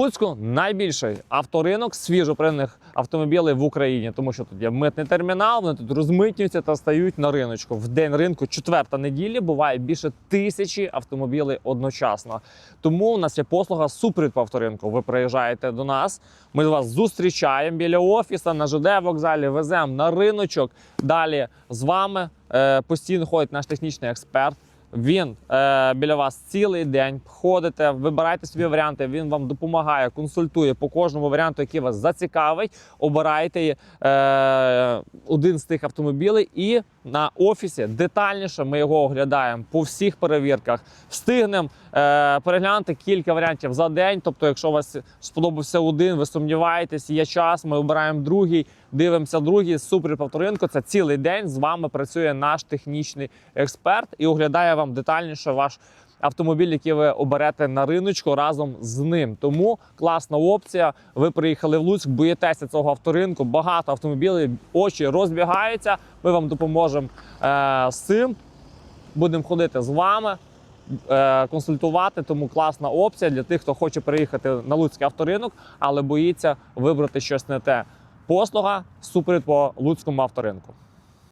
Луцьку найбільший авторинок свіжопринених автомобілів в Україні, тому що тут є митний термінал, вони тут розмитнюються та стають на риночку. В день ринку, четверта неділі, буває більше тисячі автомобілів одночасно. Тому у нас є послуга супровід по авторинку. Ви приїжджаєте до нас, ми вас зустрічаємо біля офісу на ЖД вокзалі, веземо на риночок. Далі з вами е, постійно ходить наш технічний експерт. Він е, біля вас цілий день ходите, вибирайте собі варіанти. Він вам допомагає, консультує по кожному варіанту, який вас зацікавить. Обирайте е, один з тих автомобілів, і на офісі детальніше ми його оглядаємо по всіх перевірках. Встигнемо е, переглянути кілька варіантів за день. Тобто, якщо вас сподобався один, ви сумніваєтесь, є час, ми обираємо другий, дивимося другий. Супер по авторинку. Це цілий день з вами працює наш технічний експерт і оглядає вам детальніше ваш автомобіль, який ви оберете на риночку разом з ним. Тому класна опція. Ви приїхали в Луцьк, боїтеся цього авторинку. Багато автомобілів, очі розбігаються. Ми вам допоможемо е, з цим. Будемо ходити з вами. е, Консультувати, тому класна опція для тих, хто хоче приїхати на Луцький авторинок, але боїться вибрати щось не те. Послуга супровід по Луцькому авторинку.